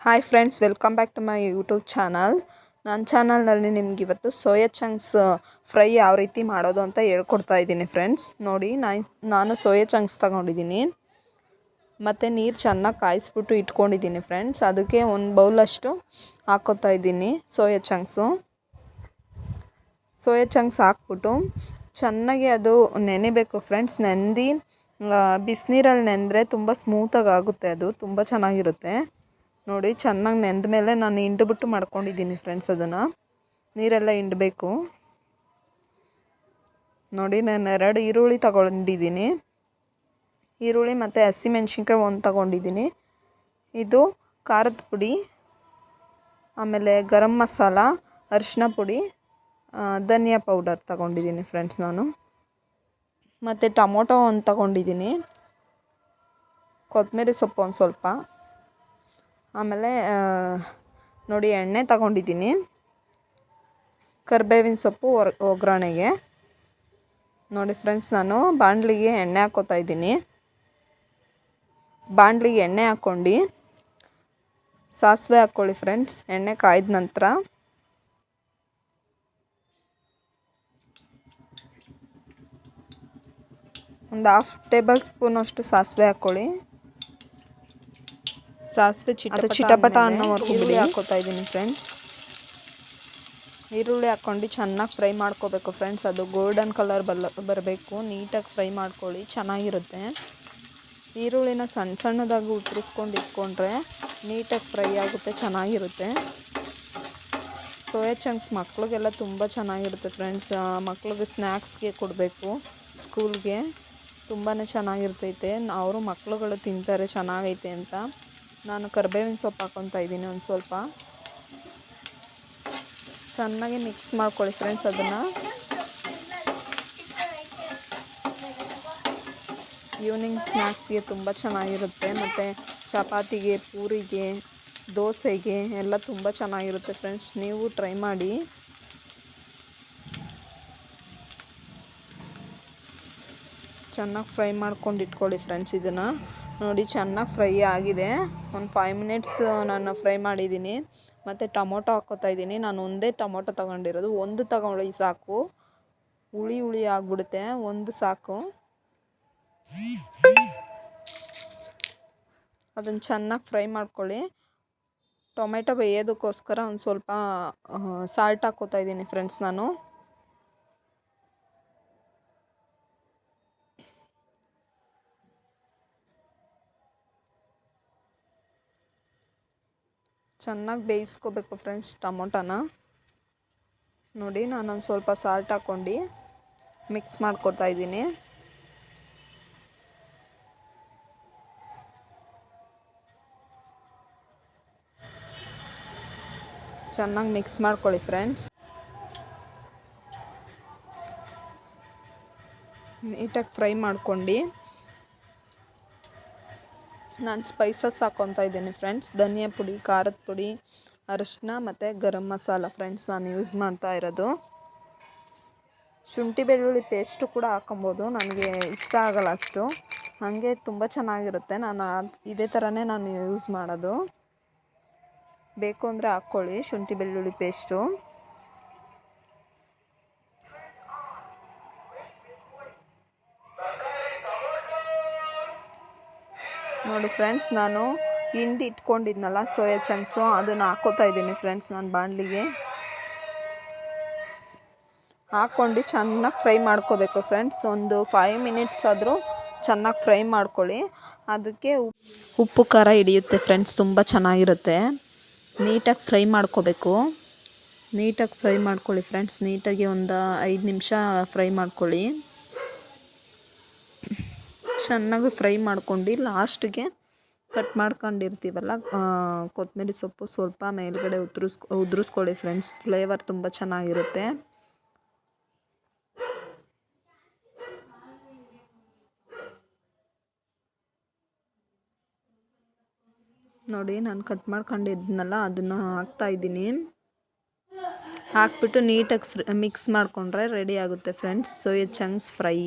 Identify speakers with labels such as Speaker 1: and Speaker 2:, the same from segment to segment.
Speaker 1: Hi friends welcome back to my YouTube channel ನನ್ನ ಚಾನಲ್ನಲ್ಲಿ ನಿಮ್ಗೆ ಇವತ್ತು ಸೋಯಾ ಚಂಕ್ಸ್ ಫ್ರೈ ಯಾವ ರೀತಿ ಮಾಡೋದು ಅಂತ ಹೇಳ್ಕೊಡ್ತಾ ಇದ್ದೀನಿ ಫ್ರೆಂಡ್ಸ್ ನೋಡಿ, ನಾನು ಸೋಯಾ ಚಂಕ್ಸ್ ತಗೊಂಡಿದ್ದೀನಿ. ಮತ್ತು ನೀರು ಚೆನ್ನಾಗಿ ಕಾಯಿಸ್ಬಿಟ್ಟು ಇಟ್ಕೊಂಡಿದ್ದೀನಿ ಫ್ರೆಂಡ್ಸ್ ಅದಕ್ಕೆ ಒಂದು ಬೌಲಷ್ಟು ಹಾಕೋತಾ ಇದ್ದೀನಿ ಸೋಯಾ ಚಂಕ್ಸು ಸೋಯಾ ಚಂಕ್ಸ್ ಹಾಕ್ಬಿಟ್ಟು ಚೆನ್ನಾಗಿ ಅದು ನೆನೆಬೇಕು ಫ್ರೆಂಡ್ಸ್ ನೆಂದು ಬಿಸಿನೀರಲ್ಲಿ ನೆಂದರೆ ತುಂಬ ಸ್ಮೂತಾಗಿ ಆಗುತ್ತೆ ಅದು, ತುಂಬ ಚೆನ್ನಾಗಿರುತ್ತೆ. ನೋಡಿ, ಚೆನ್ನಾಗಿ ನೆಂದ ಮೇಲೆ ನಾನು ಹಿಂಡ್ಬಿಟ್ಟು ಮಾಡ್ಕೊಂಡಿದ್ದೀನಿ ಫ್ರೆಂಡ್ಸ್ ಅದನ್ನು. ನೀರೆಲ್ಲ ಹಿಂಡಬೇಕು. ನೋಡಿ, ನಾನು ಎರಡು ಈರುಳ್ಳಿ ತಗೊಂಡಿದ್ದೀನಿ. ಈರುಳ್ಳಿ ಮತ್ತು ಹಸಿಮೆಣ್ಸಿನ್ಕಾಯಿ ಒಂದು ತಗೊಂಡಿದ್ದೀನಿ. ಇದು ಖಾರದ ಪುಡಿ, ಆಮೇಲೆ ಗರಂ ಮಸಾಲ ಅರಿಶಿನ ಪುಡಿ ಧನಿಯಾ ಪೌಡರ್ ತಗೊಂಡಿದ್ದೀನಿ ಫ್ರೆಂಡ್ಸ್ ನಾನು. ಮತ್ತು ಟೊಮೊಟೊ ಒಂದು ತಗೊಂಡಿದ್ದೀನಿ. ಕೊತ್ತಂಬರಿ ಸೊಪ್ಪು ಒಂದು ಸ್ವಲ್ಪ. ಆಮೇಲೆ ನೋಡಿ, ಎಣ್ಣೆ ತಗೊಂಡಿದ್ದೀನಿ. ಕರ್ಬೇವಿನ ಸೊಪ್ಪು ಒಗ್ಗರಣೆಗೆ. ನೋಡಿ ಫ್ರೆಂಡ್ಸ್ ನಾನು ಬಾಣಲಿಗೆ ಎಣ್ಣೆ ಹಾಕೋತಾ ಇದ್ದೀನಿ. ಬಾಣಲಿಗೆ ಎಣ್ಣೆ ಹಾಕ್ಕೊಂಡು, ಸಾಸಿವೆ ಹಾಕ್ಕೊಳ್ಳಿ ಫ್ರೆಂಡ್ಸ್ ಎಣ್ಣೆ ಕಾಯ್ದ ನಂತರ. ಒಂದು ಹಾಫ್ ಟೇಬಲ್ ಸ್ಪೂನಷ್ಟು ಸಾಸಿವೆ ಹಾಕ್ಕೊಳ್ಳಿ. ಸಾಸಿವೆ ಚಿಟ ಚಿಟಪಟ ಅನ್ನೋವರೆಗೂ ಬಿಡಿ. ಹಾಕೋತಾ ಇದ್ದೀನಿ ಫ್ರೆಂಡ್ಸ್ ಈರುಳ್ಳಿ ಹಾಕ್ಕೊಂಡು ಚೆನ್ನಾಗಿ ಫ್ರೈ ಮಾಡ್ಕೋಬೇಕು ಫ್ರೆಂಡ್ಸ್ ಅದು ಗೋಲ್ಡನ್ ಕಲರ್ ಬಲ್ಲ ಬರಬೇಕು. ನೀಟಾಗಿ ಫ್ರೈ ಮಾಡ್ಕೊಳ್ಳಿ ಚೆನ್ನಾಗಿರುತ್ತೆ. ಈರುಳ್ಳಿನ ಸಣ್ಣ ಸಣ್ಣದಾಗಿ ಉತ್ತರಿಸ್ಕೊಂಡು ಇಟ್ಕೊಂಡ್ರೆ ನೀಟಾಗಿ ಫ್ರೈ ಆಗುತ್ತೆ ಚೆನ್ನಾಗಿರುತ್ತೆ. ಸೋಯಾ ಚಂಕ್ಸ್ ಮಕ್ಳಿಗೆಲ್ಲ ತುಂಬ ಚೆನ್ನಾಗಿರುತ್ತೆ ಫ್ರೆಂಡ್ಸ್ ಮಕ್ಳಿಗೆ ಸ್ನ್ಯಾಕ್ಸ್ಗೆ ಕೊಡಬೇಕು ಸ್ಕೂಲ್ಗೆ ತುಂಬಾ ಚೆನ್ನಾಗಿರ್ತೈತೆ. ಅವರು ಮಕ್ಳುಗಳು ತಿಂತಾರೆ ಚೆನ್ನಾಗೈತೆ ಅಂತ. ನಾನು ಕರ್ಬೇವಿನ ಸೊಪ್ಪು ಹಾಕ್ಕೊತಾ ಇದ್ದೀನಿ ಒಂದು ಸ್ವಲ್ಪ. ಚೆನ್ನಾಗಿ ಮಿಕ್ಸ್ ಮಾಡ್ಕೊಳ್ಳಿ ಫ್ರೆಂಡ್ಸ್ ಅದನ್ನು. ಈವ್ನಿಂಗ್ ಸ್ನ್ಯಾಕ್ಸ್ಗೆ ತುಂಬ ಚೆನ್ನಾಗಿರುತ್ತೆ, ಮತ್ತು ಚಪಾತಿಗೆ, ಪೂರಿಗೆ, ದೋಸೆಗೆ ಎಲ್ಲ ತುಂಬ ಚೆನ್ನಾಗಿರುತ್ತೆ ಫ್ರೆಂಡ್ಸ್ ನೀವು ಟ್ರೈ ಮಾಡಿ. ಚೆನ್ನಾಗಿ ಫ್ರೈ ಮಾಡ್ಕೊಂಡು ಇಟ್ಕೊಳ್ಳಿ ಫ್ರೆಂಡ್ಸ್ ಇದನ್ನು. ನೋಡಿ, ಚೆನ್ನಾಗಿ ಫ್ರೈ ಆಗಿದೆ. ಒಂದು ಫೈವ್ ಮಿನಿಟ್ಸ್ ನಾನು ಫ್ರೈ ಮಾಡಿದ್ದೀನಿ. ಮತ್ತು ಟೊಮೊಟೊ ಹಾಕೋತಾ ಇದ್ದೀನಿ. ನಾನು ಒಂದೇ ಟೊಮೊಟೊ ತೊಗೊಂಡಿರೋದು. ಒಂದು ತಗೊಳ್ಳಿ ಸಾಕು. ಹುಳಿ ಹುಳಿ ಆಗಿಬಿಡುತ್ತೆ. ಒಂದು ಸಾಕು. ಅದನ್ನು ಚೆನ್ನಾಗಿ ಫ್ರೈ ಮಾಡ್ಕೊಳ್ಳಿ. ಟೊಮೆಟೊ ಬೇಯೋದಕ್ಕೋಸ್ಕರ ಒಂದು ಸ್ವಲ್ಪ ಸಾಲ್ಟ್ ಹಾಕೋತಾ ಇದ್ದೀನಿ ಫ್ರೆಂಡ್ಸ್ ನಾನು. ಚೆನ್ನಾಗಿ ಬೇಯಿಸ್ಕೋಬೇಕು ಫ್ರೆಂಡ್ಸ್ ಟೊಮೊಟೊನ. ನೋಡಿ ನಾನೊಂದು ಸ್ವಲ್ಪ ಸಾಲ್ಟ್ ಹಾಕ್ಕೊಂಡು ಮಿಕ್ಸ್ ಮಾಡ್ಕೊಡ್ತಾ ಇದ್ದೀನಿ. ಚೆನ್ನಾಗಿ ಮಿಕ್ಸ್ ಮಾಡ್ಕೊಳ್ಳಿ ಫ್ರೆಂಡ್ಸ್ ನೀಟಾಗಿ ಫ್ರೈ ಮಾಡ್ಕೊಂಡು. ನಾನು ಸ್ಪೈಸಸ್ ಹಾಕ್ಕೊತಾ ಇದ್ದೀನಿ ಫ್ರೆಂಡ್ಸ್ ಧನಿಯಾ ಪುಡಿ, ಖಾರದ ಪುಡಿ, ಅರಶಿನ ಮತ್ತು ಗರಂ ಮಸಾಲ ಫ್ರೆಂಡ್ಸ್ ನಾನು ಯೂಸ್ ಮಾಡ್ತಾ ಇರೋದು. ಶುಂಠಿ ಬೆಳ್ಳುಳ್ಳಿ ಪೇಸ್ಟು ಕೂಡ ಹಾಕೊಬೋದು ನನಗೆ ಇಷ್ಟ ಆಗಲ್ಲ ಅಷ್ಟು. ಹಾಗೆ ತುಂಬ ಚೆನ್ನಾಗಿರುತ್ತೆ. ನಾನು ಇದೇ ಥರನೇ ನಾನು ಯೂಸ್ ಮಾಡೋದು. ಬೇಕು ಅಂದರೆ ಹಾಕ್ಕೊಳ್ಳಿ ಶುಂಠಿ ಬೆಳ್ಳುಳ್ಳಿ ಪೇಸ್ಟು ನೋಡಿ ಫ್ರೆಂಡ್ಸ್ ನಾನು ಹಿಂಡಿ ಇಟ್ಕೊಂಡಿದ್ನಲ್ಲ ಸೋಯಾ ಚಂಕ್ಸು ಅದನ್ನು ಹಾಕೋತಾ ಇದ್ದೀನಿ ಫ್ರೆಂಡ್ಸ್ ನಾನು ಬಾಣಲಿಗೆ. ಹಾಕ್ಕೊಂಡು ಚೆನ್ನಾಗಿ ಫ್ರೈ ಮಾಡ್ಕೋಬೇಕು ಫ್ರೆಂಡ್ಸ್ ಒಂದು ಫೈವ್ ಮಿನಿಟ್ಸ್ ಆದರೂ ಚೆನ್ನಾಗಿ ಫ್ರೈ ಮಾಡ್ಕೊಳ್ಳಿ. ಅದಕ್ಕೆ ಉಪ್ಪು ಖಾರ ಹಿಡಿಯುತ್ತೆ ಫ್ರೆಂಡ್ಸ್ ತುಂಬ ಚೆನ್ನಾಗಿರುತ್ತೆ. ನೀಟಾಗಿ ಫ್ರೈ ಮಾಡ್ಕೋಬೇಕು. ನೀಟಾಗಿ ಫ್ರೈ ಮಾಡ್ಕೊಳ್ಳಿ ಫ್ರೆಂಡ್ಸ್ ನೀಟಾಗಿ ಒಂದು ಐದು ನಿಮಿಷ ಫ್ರೈ ಮಾಡ್ಕೊಳ್ಳಿ. ಚೆನ್ನಾಗಿ ಫ್ರೈ ಮಾಡ್ಕೊಂಡು ಲಾಸ್ಟಿಗೆ ಕಟ್ ಮಾಡ್ಕೊಂಡಿರ್ತೀವಲ್ಲ ಕೊತ್ತಂಬರಿ ಸೊಪ್ಪು ಸ್ವಲ್ಪ ಮೇಲ್ಗಡೆ ಉದುರಿಸ್, ಉದುರಿಸ್ಕೊಳ್ಳಿ ಫ್ರೆಂಡ್ಸ್ ಫ್ಲೇವರ್ ತುಂಬ ಚೆನ್ನಾಗಿರುತ್ತೆ. ನೋಡಿ, ನಾನು ಕಟ್ ಮಾಡ್ಕೊಂಡಿದ್ನಲ್ಲ, ಅದನ್ನು ಹಾಕ್ತಾಯಿದ್ದೀನಿ ಹಾಕ್ಬಿಟ್ಟು ನೀಟಾಗಿ ಫ್ರ ಮಿಕ್ಸ್ ಮಾಡಿಕೊಂಡ್ರೆ ರೆಡಿ ಆಗುತ್ತೆ ಫ್ರೆಂಡ್ಸ್ ಸೋಯಾ ಚಂಕ್ಸ್ ಫ್ರೈ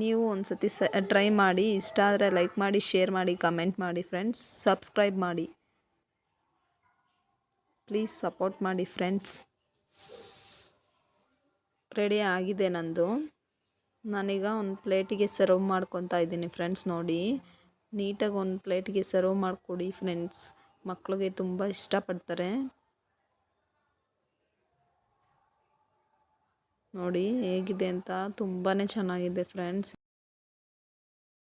Speaker 1: ನೀವು ಒಂದು ಸತಿ ಸ ಟ್ರೈ ಮಾಡಿ, ಇಷ್ಟ ಆದರೆ ಲೈಕ್ ಮಾಡಿ ಶೇರ್ ಮಾಡಿ ಕಮೆಂಟ್ ಮಾಡಿ ಫ್ರೆಂಡ್ಸ್ ಸಬ್ಸ್ಕ್ರೈಬ್ ಮಾಡಿ. ಪ್ಲೀಸ್ ಸಪೋರ್ಟ್ ಮಾಡಿ ಫ್ರೆಂಡ್ಸ್ ರೆಡಿ ಆಗಿದೆ ನಂದು. ನಾನೀಗ ಒಂದು ಪ್ಲೇಟಿಗೆ ಸರ್ವ್ ಮಾಡ್ಕೊತಾ ಇದ್ದೀನಿ ಫ್ರೆಂಡ್ಸ್ ನೋಡಿ. ನೀಟಾಗಿ ಒಂದು ಪ್ಲೇಟಿಗೆ ಸರ್ವ್ ಮಾಡಿಕೊಡಿ ಫ್ರೆಂಡ್ಸ್ ಮಕ್ಕಳಿಗೆ ತುಂಬ ಇಷ್ಟಪಡ್ತಾರೆ. ನೋಡಿ ಹೇಗಿದೆ ಅಂತ ತುಂಬಾ ಚೆನ್ನಾಗಿದೆ ಫ್ರೆಂಡ್ಸ್.